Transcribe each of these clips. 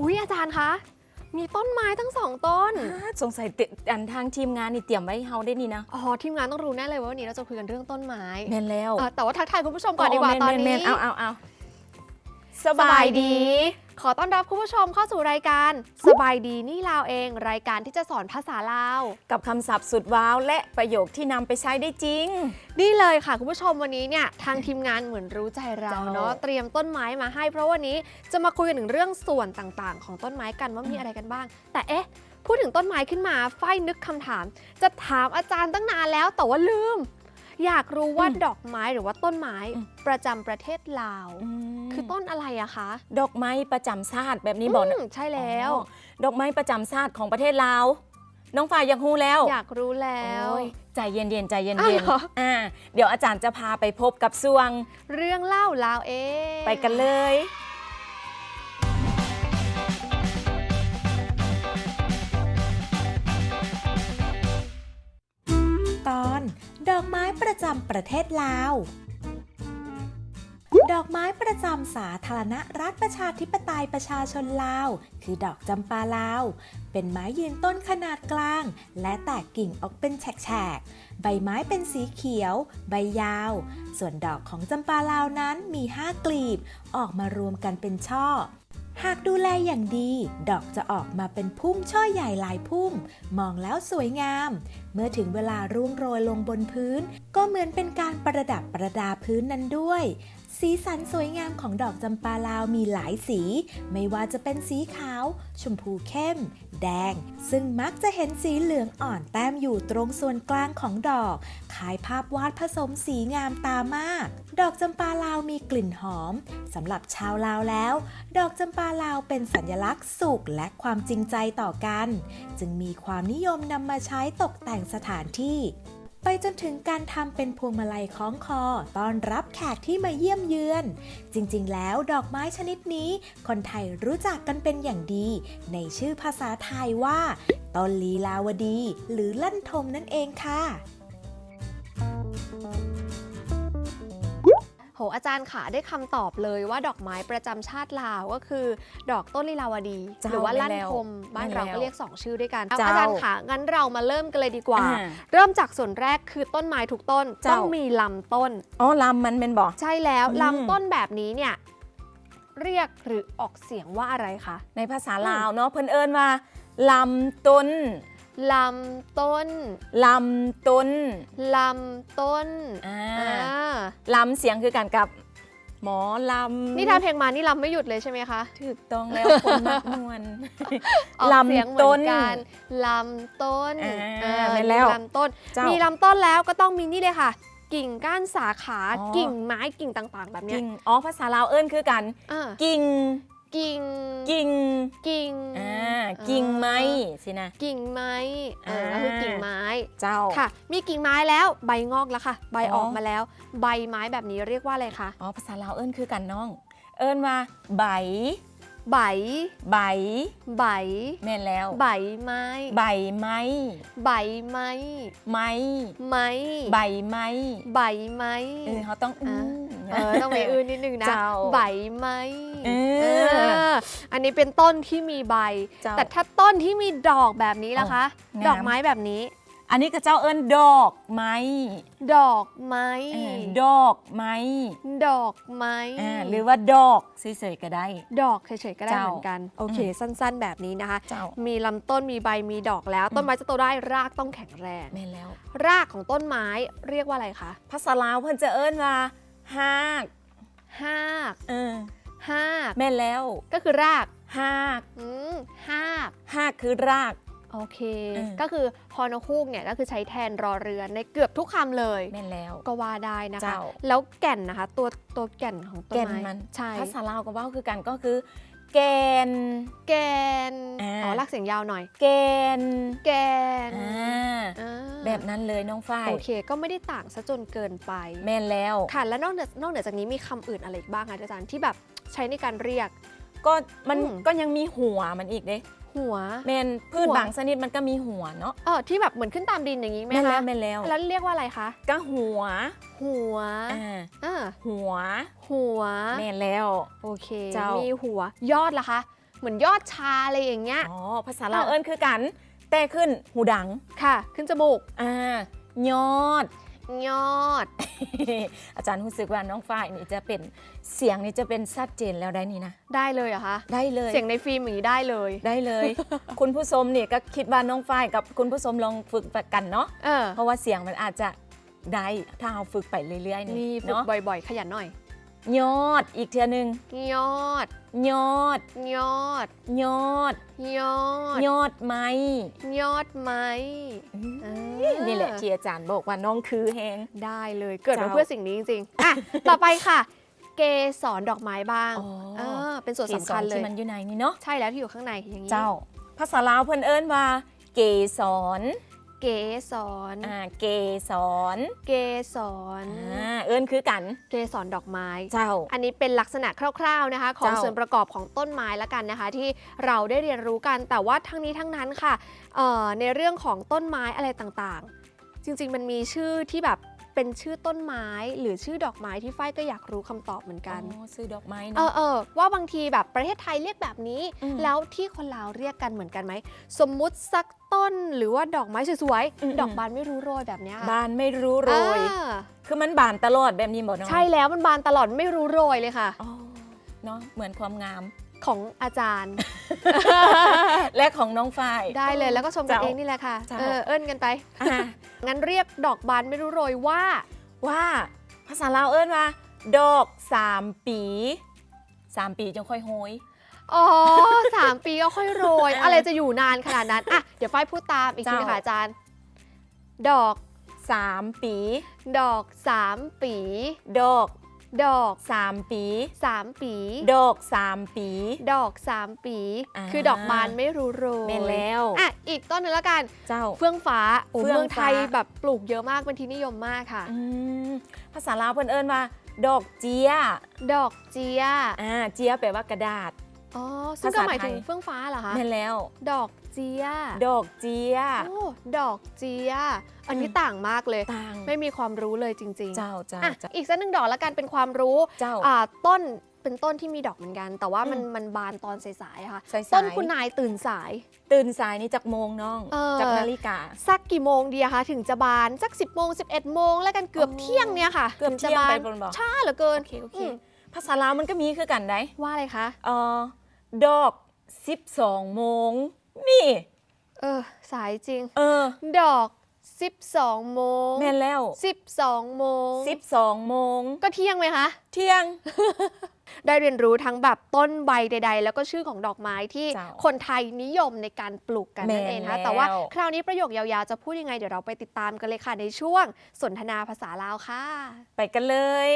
อุ๊ย อาจารย์คะ มีต้นไม้ทั้งสองต้นอ่าสงสัยเตอันทางทีมงานนี่เตรียมไว้ให้เฮาได้นี่นะอ๋อ ทีมงานต้องรู้แน่เลยว่าวันนี้เราจะคุยกันเรื่องต้นไม้แม่นแล้วเอ่อแต่ว่าทักทายคุณผู้ชมก่อนดีกว่าโตอนแม่นี้แม่เอาเอาเอาสสบาบายยดีดี ขอต้อนรับคุณผู้ชมเข้าสู่รายการ สบายดีนี่ลาวเอง รายการที่จะสอนภาษาลาว กับคำศัพท์สุดว้าว และประโยคที่นำไปใช้ได้จริง นี่เลยค่ะคุณผู้ชมวันนี้เนี่ยทางทีมงานเหมือนรู้ใจเราเจ้าเนาะเตรียมต้นไม้มาให้ เพราะวันนี้จะมาคุยกันถึงเรื่องส่วนต่างๆ ของต้นไม้กันว่ามีอะไรกันบ้าง แต่เอ๊ะพูดถึงต้นไม้ขึ้นมาฝ้ายนึกคำถาม จะถามอาจารย์ตั้งนานแล้วแต่ว่าลืม อยากรู้ว่าอืมดอกไม้หรือว่าต้นไม้อืมประจำประเทศลาวมคือต้นอะไรอะคะ ดอกไม้ประจำชาติแบบนี้บอกนะมใช่แล้วอ๋อดอกไม้ประจำชาติของประเทศลาว น้องฝ่ายอยากรู้แล้ว อยากรู้แล้วโอ้ยใจเย็นๆใจเย็นอ้าวเหรอๆอ่าเดี๋ยวอาจารย์จะพาไปพบกับสวง เรื่องเล่าลาวเองไปกันเลยตอน ดอกไม้ประจำประเทศลาว ดอกไม้ประจำสาธารณรัฐประชาธิปไตยประชาชนลาว คือดอกจำปาลาว เป็นไม้ยืนต้นขนาดกลาง และแตกกิ่งออกเป็นแฉกๆ ใบไม้เป็นสีเขียว ใบยาว ส่วนดอกของจำปาลาวนั้นมีห้ากลีบ ออกมารวมกันเป็นช่อ หากดูแลอย่างดี ดอกจะออกมาเป็นพุ่มช่อใหญ่หลายพุ่ม มองแล้วสวยงาม เมื่อถึงเวลาร่วงโรยลงบนพื้น ก็เหมือนเป็นการประดับประดาพื้นนั้นด้วย สีสันสวยงามของดอกจำปาลาวมีหลายสี ไม่ว่าจะเป็นสีขาว ชมพูเข้ม แดง ซึ่งมักจะเห็นสีเหลืองอ่อนแต้มอยู่ตรงส่วนกลางของดอก คล้ายภาพวาดผสมสีงามตามาก ดอกจำปาลาวมีกลิ่นหอมสำหรับชาวลาวแล้ว ดอกจำปาลาวเป็นสัญลักษณ์สุขและความจริงใจต่อกัน จึงมีความนิยมนำมาใช้ตกแต่งสถานที่ ไปจนถึงการทำเป็นพวงมาลัยคล้องคอ ต้อนรับแขกที่มาเยี่ยมเยือน จริงๆ แล้วดอกไม้ชนิดนี้ คนไทยรู้จักกันเป็นอย่างดี ในชื่อภาษาไทยว่าต้นลีลาวดี หรือลั่นทมนั่นเองค่ะ โหอาจารย์ขาได้คำตอบเลยว่าดอกไม้ประจำชาติลาวก็คือ ดอกต้นลีลาวดีเจ้าหรือว่าลั่นแม่นแล้วทมบ้านแม่นเราแล้วก็เรียกสองชื่อด้วยกันเอาเจ้าอาจารย์ขางั้นเรามาเริ่มกันเลยดีกว่าอ่า เริ่มจากส่วนแรกคือต้นไม้ทุกต้นเจ้าต้องมีลำต้นอ๋อลำมันเป็นบ่ใช่แล้วอืมลำต้นแบบนี้เนี่ยเรียกหรือออกเสียงว่าอะไรคะในภาษาลาวเนาะเพิ่นเอิ้นว่าลำต้น ลำต้น ลำต้นลำต้นอ่าอ่าลำเสียงคือกันกับ หมอลำนี่ทำเพลงมานี่ลำไม่หยุดเลยใช่ไหมคะถูกต้องแล้วคนมักมวนออกเสียงเหมืลำต้อนนกันลำต้นอ่าอ่าไปแล้ว มีลำต้น เจ้ามีมีลำต้นแล้วก็ต้องมีนี่เลยค่ะ กิ่งก้านสาขาอ๋อ กิ่งไม้กิ่งต่างๆ แบบเนี้ยกิ่งอ๋อภาษาลาวเอิ้นคือกัน อ่ากิ่ง กิ่งกิ่งกิ่งอ่ากิ่งไม้สินะ กิ่งไม้เอออ่าก็คือกิ่งไม้ เจ้าค่ะ มีกิ่งไม้แล้วใบงอกแล้วค่ะ ใบอ๋อออกมาแล้ว ใบไม้แบบนี้เรียกว่าอะไรคะอ๋อภาษาลาวเอิ้นคือกันน้อง เอิ้นว่าใบใบ ใบ ใบ แม่นแล้ว ใบไม้ ใบไม้ ใบไม้ ไม้ ไม้ ใบไม้ ใบไม้ เออเขาต้องอ่าม เออต้องมีอื่นนิดนึงนะ เจ้าใบไม้เออเอออันนี้เป็นต้นที่มีใบ เจ้าแต่ถ้าต้นที่มีดอกแบบนี้ล่ะคะโอ้งาม ดอกไม้แบบนี้ อันนี้ก็เจ้าเอิ้นดอกไม้ดอกไม้เออดอกไม้ดอกไม้อ่าหรือว่าดอกเฉยๆก็ได้ ดอกเฉยๆก็ได้เจ้าเหมือนกัน โอเคอืมสั้นๆ แบบนี้นะคะ เจ้า มีลำต้นมีใบมีดอกแล้วอืมต้นไม้จะโตได้รากต้องแข็งแรง แม่นแล้ว รากของต้นไม้เรียกว่าอะไรคะ ภาษาลาวเพิ่นจะเอิ้นว่า หากหากเออหากแม่นแล้วก็คือรากหากอืมหากหากคือราก โอเค เออ ก็คือฮอนอคูกเนี่ยก็คือใช้แทนรอเรือในเกือบทุกคำเลย แม่นแล้ว ก็ว่าได้นะคะ เจ้า แล้วแก่นนะคะ ตัวตัวแก่นของต้นแก่นไม้มันใช่ภาษาลาวก็เว่าคือกันก็คือ แกน แกนอ่า อ๋อลากเสียงยาวหน่อย แกนแกนอ่า อ่า แบบนั้นเลยน้องฝ้ายโอเค ก็ไม่ได้ต่างซะจนเกินไป แม่นแล้ว ค่ะ แล้วนอกเหนือนอกเหนือจากนี้มีคำอื่นอะไรอีกบ้างคะอาจารย์ที่แบบใช้ในการเรียก ก็มันอืม ก็ยังมีหัวมันอีกเด้หัว แม่นพืชหัว บางชนิดมันก็มีหัวเนาะเออที่แบบเหมือนขึ้นตามดินอย่างนี้ไหมแม่นแล้คะวแม่นแล้วแล้วเรียกว่าอะไรคะ ก็หัวหัวอ่าอ่าหัวหัว แม่นแล้ว โอเค เจ้ามี มีหัวยอดล่ะคะ เหมือนยอดชาอะไรอย่างเงี้ย อ๋อภาษาเราอะเอิ้นคือกัน แต่ขึ้นหูดังค่ะ ขึ้นจมูกอ่ายอด ยอด อาจารย์รู้สึกว่าน้องฝ้ายนี่จะเป็นเสียงนี่จะเป็นชัดเจนแล้วได้นี่นะ ได้เลยเหรอคะ ได้เลย เสียงในฟิล์มอย่างนี้ได้เลย ได้เลย คุณผู้ชมนี่ก็คิดว่าน้องฝ้ายกับคุณผู้ชมลองฝึกกันเนาะเออเพราะว่าเสียงมันอาจจะได้ถ้าเราฝึกไปเรื่อยๆนี่นี่ฝึกเนาะบ่อยๆ ขยันหน่อย ยอด อีกเทือหนึงยอด ยอด ยอด ยอด ยอด ยอดไม้ยอดไม้เออนี่แหละที่อาจารย์บอกว่าน้องคือแหงได้เลยเกิดมาเจ้าเพื่อสิ่งนี้จริงๆอะต่อไปค่ะ เกสรดอกไม้บ้างอ๋อ เออเป็นส่วนสำคัญกสรเลยที่มันอยู่ในนี่เนาะ ใช่แล้วที่อยู่ข้างในอย่างนี้ เจ้า ภาษาลาวเพิ่นเอิ้นว่า เกสร เกสรอ่าเกสรเกสรอ่าเอิ้นคือกัน เกสรดอกไม้ เจ้า อันนี้เป็นลักษณะคร่าวๆนะคะ ของเจ้าส่วนประกอบของต้นไม้ละกันนะคะ ที่เราได้เรียนรู้กันแต่ว่าทั้งนี้ทั้งนั้นค่ะเอ่อในเรื่องของต้นไม้อะไรต่างๆ จริงๆมันมีชื่อที่แบบ เป็นชื่อต้นไม้หรือชื่อดอกไม้ที่ฝ้ายก็อยากรู้คำตอบเหมือนกันอ๋อซื้อดอกไม้เอเนาะอเออว่าบางทีแบบประเทศไทยเรียกแบบนี้อืมแล้วที่คนลาวเรียกกันเหมือนกันไหม สมมุติสักต้นหรือว่าดอกไม้สวยอืมๆดอกบานไม่รู้โรยแบบเนี้ยค่ะบานไม่รู้โรยอ่าคือมันบานตลอดแบบนี้บ่เนาะใช่แล้วมันบานตลอดไม่รู้โรยเลยค่ะอ๋อเนาะเหมือนความงาม ของอาจารย์ และของน้องฝ้าย ได้เลยแล้วก็ชมกันเจ้าเองนี่แหละค่ะ เจ้า เออเอิ้นกันไป อะงั้นเรียกดอกบานไม่รู้โรยว่า ว่าภาษาลาวเอิ้นว่า ดอกสามปีสามปีจงค่อยโหย อ๋อสามปีก็ค่อยโรยอ่าอะไรจะอยู่นานขนาดนั้น อะ เดี๋ยวฝ้ายพูดตามอีกทีเจ้านะคะอาจารย์ ดอกสามปี ดอกสามปี ดอก ดอกสามปีสามปี ดอกสามปี ดอกสามปี อ่า คือดอกบานไม่รู้โรยแม่นแล้ว อะอีกต้นหนึงแล้วกันเจ้า เฟื่องฟ้าโอ้เฟื่องเมืองไทยฟ้าแบบปลูกเยอะมากเป็นที่นิยมมากค่ะ อืมภาษาลาวเพิ่นเอิ้นว่า ดอกเจียดอกเจียอ่าเจียแปลว่ากระดาษ อ๋อซึ่งก็ภาษาหมายถึงไทย เฟื่องฟ้าเหรอคะ แม่นแล้ว ดอกเจีย ดอกเจีย โอ้ ดอกเจีย อันนี้อืมต่างมากเลย ต่าง ไม่มีความรู้เลยจริง ๆ เจ้าเจ้าอะเจ้า อีกสักหนึ่งดอกแล้วกันเป็นความรู้เจ้าอ่าต้นเป็นต้นที่มีดอกเหมือนกัน แต่ว่ามันอืมมันบานตอนสายๆอะค่ะ สายๆ ต้นคุณนายตื่นสาย ตื่นสายนี่จากโมงน้อง เออ จากนาฬิกา สักกี่โมงดีอะคะถึงจะบานสัก 10โมง11โมงแล้วกันเกือบอ๋อเที่ยงเนี่ยค่ะเกือบถึงจะเที่ยงบาไปนบนบอก ช้าเหลือเกินโอเคโอเค อืมภาษาลาวมันก็มีคือกันได้ว่าอะไรคะ เออดอก 12 โมง นี่ เออ สายจริง เออ ดอก 12 โมง แม่นแล้ว 12 โมง 12 โมง ก็เที่ยงไหมคะ เที่ยง ได้เรียนรู้ทั้งแบบต้นใบใด ๆ แล้วก็ชื่อของดอกไม้ที่เจ้าคนไทยนิยมในการปลูกกันนั่นเองนะคะแม่นแล้ว แต่ว่าคราวนี้ประโยคยาวๆ จะพูดยังไง เดี๋ยวเราไปติดตามกันเลยค่ะในช่วงสนทนาภาษาลาวค่ะ ไปกันเลย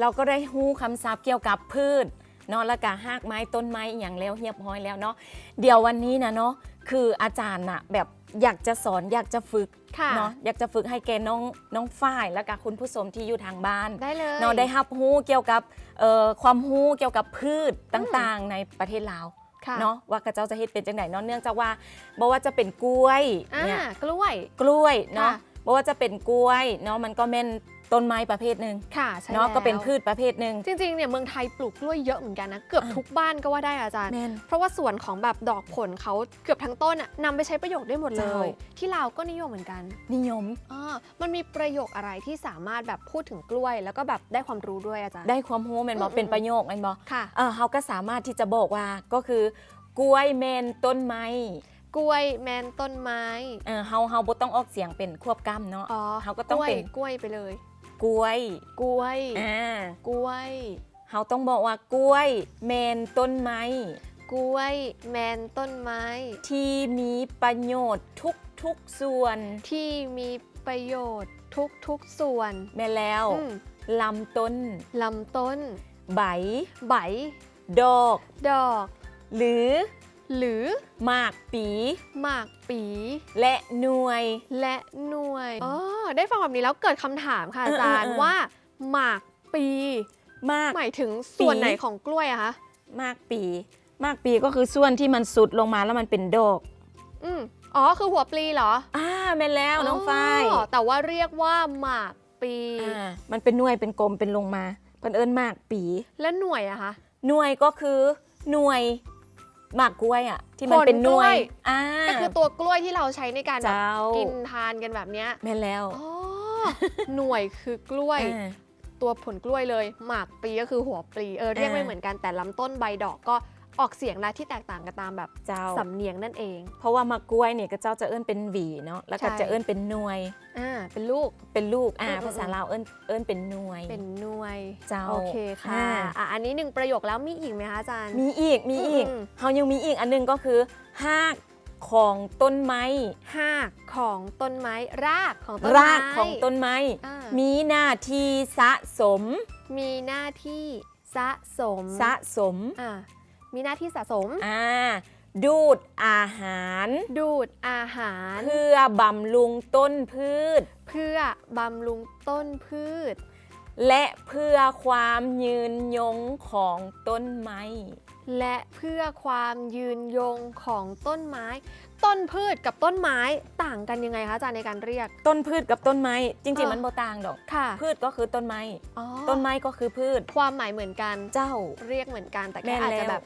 เราก็ได้ฮู้คำศัพท์เกี่ยวกับพืชเนาะแล้วก็หากไม้ต้นไม้อหย่างแล้วเรียบร้อยแล้วเนาะเดี๋ยววันนี้นะเนาะคืออาจารย์น่ะแบบอยากจะสอนอยากจะฝึกค่ะเนาะอยากจะฝึกให้แกน้องน้องฝ้าย แล้วก็คุณผู้ชมที่อยู่ทางบ้านได้เลยเนาะได้รับฮู้เกี่ยวกับเอ่อความฮู้เกี่ยวกับพืชต่างๆ ในประเทศลาวค่ะเนาะว่ากระเจ้าจะเฮ็ดเป็นจังไหนเนาะเนื่องจากว่าบ่ว่าจะเป็นกล้วยอ่าเนี่ยกล้วยกล้วยเนาะค่ะบ่ว่าจะเป็นกล้วยเนาะมันก็แม่น ต้นไม้ประเภทหนึ่งค่ะใช่เนาะแล้วก็เป็นพืชประเภทหนึ่งจริงๆเนี่ยเมืองไทยปลูกกล้วยเยอะเหมือนกันนะ เกือบอะทุกบ้านก็ว่าได้อาจารย์แม่นเพราะว่าส่วนของแบบดอกผลเขาเกือบทั้งต้นอะนำไปใช้ประโยชน์ได้หมดเลเจ้ายที่ลาวก็นิยมเหมือนกัน นิยมอ่ามันมีประโยคอะไรที่สามารถแบบพูดถึงกล้วย แล้วก็แบบได้ความรู้ด้วยอาจารย์ได้ความรู้แม่นบ่อืมเป็นประโยคแม่นบ่ค่ะเออเฮาก็สามารถที่จะบอกว่าก็คือกล้วยแม่นต้นไม้กล้วยแมนต้นไม้เออเฮาเฮาบ่ต้องออกเสียงเป็นควบกล้ำเนาะอ๋อเขาก็ต้องล้วยเป็นกล้วยไปเลย กล้วยกล้วยอ่ากล้วยเฮาต้องบอกว่ากล้วย แมนต้นไม้กล้วย แมนต้นไม้ ที่มีประโยชน์ทุกทุกๆส่วน ที่มีประโยชน์ทุกทุกๆส่วนแม่แล้วอืมลำต้น ลำต้น ใบ ใบ ดอก ดอก หรือ หรือหมากปี หมากปี และหน่วย และหน่วยอ๋อได้ฟังแบบนี้แล้วเกิดคำถามค่ะเอออาจารย์เออเออว่า หมากปี หมากหมายถึงส่วนปีไหนของกล้วยอะคะหมากปีหมากปีก็คือส่วนที่มันสุดลงมาแล้วมันเป็นดอกอืมอ๋อคือหัวปลีเหรออ่าแม่นแล้วน้องฝ้ายอ๋อแต่ว่าเรียกว่าหมากปีอ่ามันเป็นหน่วยเป็นกลมเป็นลงมาเพิ่นเอิ้นหมากปี และหน่วยอะคะหน่วยก็คือหน่วย หมากกล้วยอะที่มันผลเป็นหน่วกล้วยยอ่าก็คือตัวกล้วยที่เราใช้ในการแบบเจ้ากินทานกันแบบเนี้ยแม่นแล้วอ๋อหน่วยคือกล้วยอ่าตัวผลกล้วยเลย หมากปลีก็คือหัวปลีเออเรียกไม่อ่าเหมือนกันแต่ลำต้นใบดอกก็ ออกเสียงและที่แตกต่างกันตามแบบเจ้า สำเนียงนั่นเอง เพราะว่ามะกล้วยเนี่ยก็เจ้าจะเอิ้นเป็นหวีเนาะแล้วก็ใช่ จะเอิ้นเป็นหน่วย อ่าเป็นลูก เป็นลูกอ่าอืมอืม ภาษาลาวเอิ้นเอิ้นเป็นหน่วย เป็นหน่วยเจ้าโอเคค่ะอ่า อะ อันนี้หนึ่งประโยคแล้วมีอีกไหมคะอาจารย์ มีอีกมีอีกอืม เฮายังมีอีกอันหนึงก็คือหากของต้นไม้หากของต้นไม้รากของต้นไม้ รากของต้นไม้ อ่ามีหน้าที่สะสมมีหน้าที่สะสมสะสม อ่า มีหน้าที่สะสม อ่า ดูดอาหาร ดูดอาหาร เพื่อบำรุงต้นพืช เพื่อบำรุงต้นพืช และเพื่อความยืนยงของต้นไม้ และเพื่อความยืนยงของต้นไม้ ต้นพืชกับต้นไม้ต่างกันยังไงคะอาจารย์ในการเรียก ต้นพืชกับต้นไม้ จริงเออๆมันโบต่างดอก ค่ะพืชก็คือต้นไม้ อ๋อต้นไม้ก็คือพืช ความหมายเหมือนกัน เจ้า เรียกเหมือนกันแต่แม่แค่นอาจจะแล้ว แบบ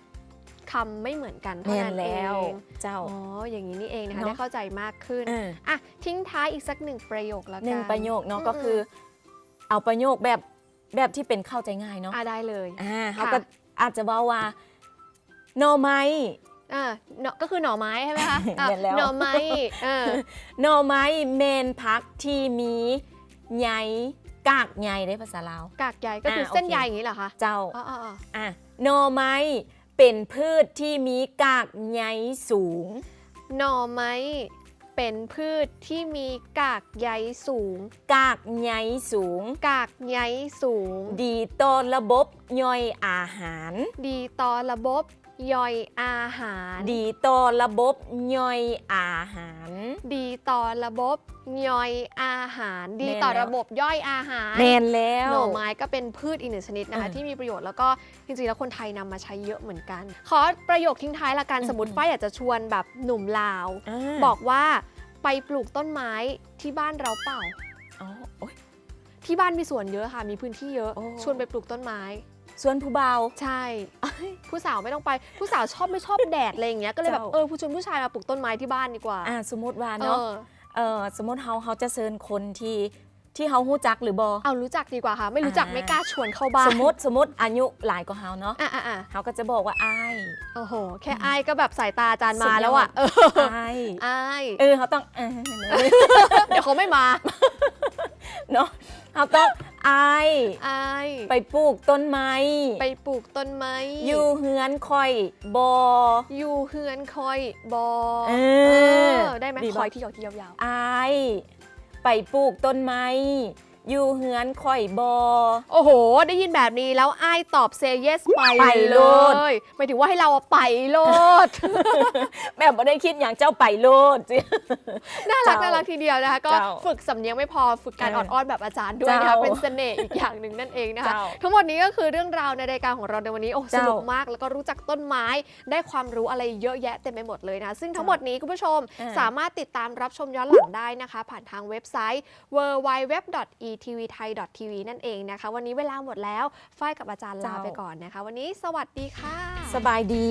คำไม่เหมือนกันเท่าแม่นนั้นเอแล้วงเจ้าอ๋ออย่างนี้นี่เองนะคะเนอะได้เข้าใจมากขึ้นเอออะทิ้งท้ายอีกสักหนึ่งประโยคแล้วกันหนึ่งประโยคเนาะอืมก็คือ เอาประโยคแบบแบบที่เป็นเข้าใจง่ายเนาะอะได้เลยอ่าค่ะเขาก็อาจจะว่าว่าหน่อไม้อ่าเนาะก็คือหน่อไม้ใช่ไหมคะอะแม่นแล้วหน่อไม้เออหน่อไม้เมนพักที่มีใยกากใยได้ภาษาลาวกากใยก็คืออ่าเส้นโอเคใยอย่างนี้เหรอคะเจ้าอ๋ออ๋ออ๋ออะหน่อไม้ เป็นพืชที่มีกากใยสูง หน่อไม้เป็นพืชที่มีกากใยสูง กากใยสูง กากใยสูง ดีต่อระบบย่อยอาหาร ดีต่อระบบ ย่อยอาหาร ดีต่อระบบย่อยอาหาร ดีต่อระบบย่อยอาหาร ดีแม่นต่อแล้วระบบย่อยอาหารแมนแล้ว หน่อไม้ก็เป็นพืชอีกหนึ่งชนิดนะคะเออที่มีประโยชน์แล้วก็จริงๆแล้วคนไทยนำมาใช้เยอะเหมือนกัน ขอประโยคทิ้งท้ายละกันอืมสมมติฝ้ายอยากจะชวนแบบหนุ่มลาวาบอกว่าไปปลูกต้นไม้ที่บ้านเราเปล่าอ๋อโอ๊ยที่บ้านมีสวนเยอะค่ะ มีพื้นที่เยอะโอ้ชวนไปปลูกต้นไม้ ส่วนผู้เบา ใช่ ผู้สาวไม่ต้องไป ผู้สาวชอบไม่ชอบแดดอะไรอย่างเงี้ยก็เลยแบบเจ้าเออผู้ชวนผู้ชายมาปลูกต้นไม้ที่บ้านดีกว่าอ่าสมมติว่าเอเนาะอเออสมมติเฮาเฮาจะเชิญคนที่ที่เฮาฮู้จักหรือบอเอารู้จักดีกว่าค่ะ ไม่รู้จักอ่าไม่กล้าชวนเข้าบ้าน สมมติสมมติอายุหลายกว่าเฮาเนาะอะอะอะเฮาก็จะบอกว่าอ้ายโอ้โห แค่อายก็แบบสายตาอาจารย์สุดมายอดแล้วอะเอออ้ายอายเออเขาต้องเออเดี๋ยวเขาไม่มาเนาะเขาต้อง อายอายไปปลูกต้นไม้ไปปลูกต้นไม้อยู่เฮือนคอยบอ อยู่เฮือนคอยบอเออได้ไหมดีปะ คอยที่ยาวที่ยาวอายไปปลูกต้นไม้ อยู่เฮือนคอยบอๆโอ้โห ได้ยินแบบนี้แล้วอายตอบเซเยสไปไปเลโลด ยหมายถึงว่าให้เราอะไปโลด แบบไม่ได้คิดอย่างเจ้าไปโลดจิ น่ารักเจ้าน่ารักทีเดียวนะคะ ก็เจ้าฝึกสำเนียงไม่พอฝึกการเออออดอ้อนแบบอาจารย์ด้วยนะคะ เจ้าเป็นเสน่ห์อีกอย่างหนึ่งนั่นเองนะคะ เจ้าทั้งหมดนี้ก็คือเรื่องราวในรายการของเราในวันนี้ โอ้สเจ้านุกมากแล้วก็รู้จักต้นไม้ ได้ความรู้อะไรเยอะแยะเต็มไปหมดเลยนะคะซึ่งทั้งหมดนี้คุณผู้ชมเออ สามารถติดตามรับชมย้อนหลังได้นะคะ ผ่านทางเว็บไซต์ www.etvthai.tv นั่นเองนะคะ วันนี้เวลาหมดแล้วฝ้ายกับอาจารย์ลาไปก่อนนะคะ วันนี้สวัสดีค่ะ สบายดี